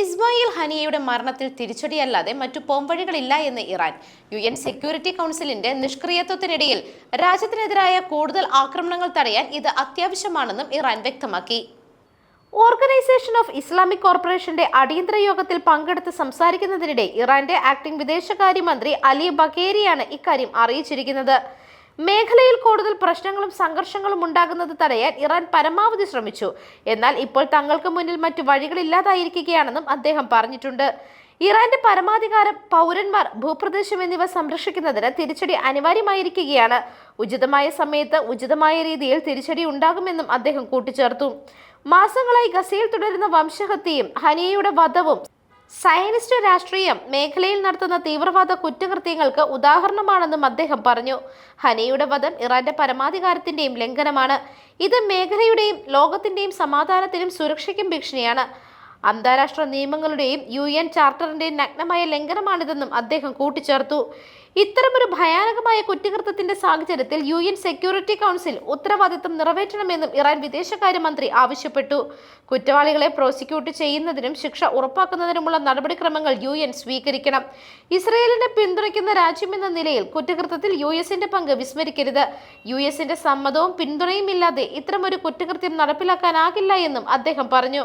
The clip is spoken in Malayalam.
ഇസ്മായിൽ ഹനിയയുടെ മരണത്തിൽ തിരിച്ചടിയല്ലാതെ മറ്റു പോംവഴികളില്ല എന്ന് ഇറാൻ. യു എൻ സെക്യൂരിറ്റി കൗൺസിലിന്റെ നിഷ്ക്രിയത്വത്തിനിടയിൽ രാജ്യത്തിനെതിരായ കൂടുതൽ ആക്രമണങ്ങൾ തടയാൻ ഇത് അത്യാവശ്യമാണെന്നും ഇറാൻ വ്യക്തമാക്കി. ഓർഗനൈസേഷൻ ഓഫ് ഇസ്ലാമിക് കോർപ്പറേഷന്റെ അടിയന്തര യോഗത്തിൽ പങ്കെടുത്ത് സംസാരിക്കുന്നതിനിടെ ഇറാന്റെ ആക്ടിംഗ് വിദേശകാര്യമന്ത്രി അലി ബഖേരിയാണ് ഇക്കാര്യം അറിയിച്ചിരിക്കുന്നത്. മേഖലയിൽ കൂടുതൽ പ്രശ്നങ്ങളും സംഘർഷങ്ങളും ഉണ്ടാകുന്നത് തടയാൻ ഇറാൻ പരമാവധി ശ്രമിച്ചു. എന്നാൽ ഇപ്പോൾ തങ്ങൾക്ക് മുന്നിൽ മറ്റു വഴികളില്ലാതായിരിക്കുകയാണെന്നും അദ്ദേഹം പറഞ്ഞിട്ടുണ്ട്. ഇറാന്റെ പരമാധികാരം പൗരന്മാർ ഭൂപ്രദേശം എന്നിവ സംരക്ഷിക്കുന്നതിന് തിരിച്ചടി അനിവാര്യമായിരിക്കുകയാണ്. ഉചിതമായ സമയത്ത് ഉചിതമായ രീതിയിൽ തിരിച്ചടി ഉണ്ടാകുമെന്നും അദ്ദേഹം കൂട്ടിച്ചേർത്തു. മാസങ്ങളായി ഗസയിൽ തുടരുന്ന വംശഹത്യയും ഹനിയയുടെ വധവും സയനിസ്റ്റ് രാഷ്ട്രീയം മേഖലയിൽ നടത്തുന്ന തീവ്രവാദ കുറ്റകൃത്യങ്ങൾക്ക് ഉദാഹരണമാണെന്നും അദ്ദേഹം പറഞ്ഞു. ഹനിയുടെ വധം ഇറാന്റെ പരമാധികാരത്തിന്റെയും ലംഘനമാണ്. ഇത് മേഖലയുടെയും ലോകത്തിന്റെയും സമാധാനത്തിനും സുരക്ഷയ്ക്കും ഭീഷണിയാണ്. അന്താരാഷ്ട്ര നിയമങ്ങളുടെയും യു എൻ ചാർട്ടറിന്റെയും നഗ്നമായ ലംഘനമാണിതെന്നും അദ്ദേഹം കൂട്ടിച്ചേർത്തു. ഇത്തരമൊരു ഭയാനകമായ കുറ്റകൃത്യത്തിന്റെ സാഹചര്യത്തിൽ യു എൻ സെക്യൂരിറ്റി കൗൺസിൽ ഉത്തരവാദിത്തം നിറവേറ്റണമെന്നും ഇറാൻ വിദേശകാര്യമന്ത്രി ആവശ്യപ്പെട്ടു. കുറ്റവാളികളെ പ്രോസിക്യൂട്ട് ചെയ്യുന്നതിനും ശിക്ഷ ഉറപ്പാക്കുന്നതിനുമുള്ള നടപടിക്രമങ്ങൾ യു എൻ സ്വീകരിക്കണം. ഇസ്രയേലിനെ പിന്തുണയ്ക്കുന്ന രാജ്യമെന്ന നിലയിൽ കുറ്റകൃത്യത്തിൽ യു എസിന്റെ പങ്ക് വിസ്മരിക്കരുത്. യു എസിന്റെ സമ്മതവും പിന്തുണയും ഇല്ലാതെ ഇത്തരമൊരു കുറ്റകൃത്യം നടപ്പിലാക്കാനാകില്ല എന്നും അദ്ദേഹം പറഞ്ഞു.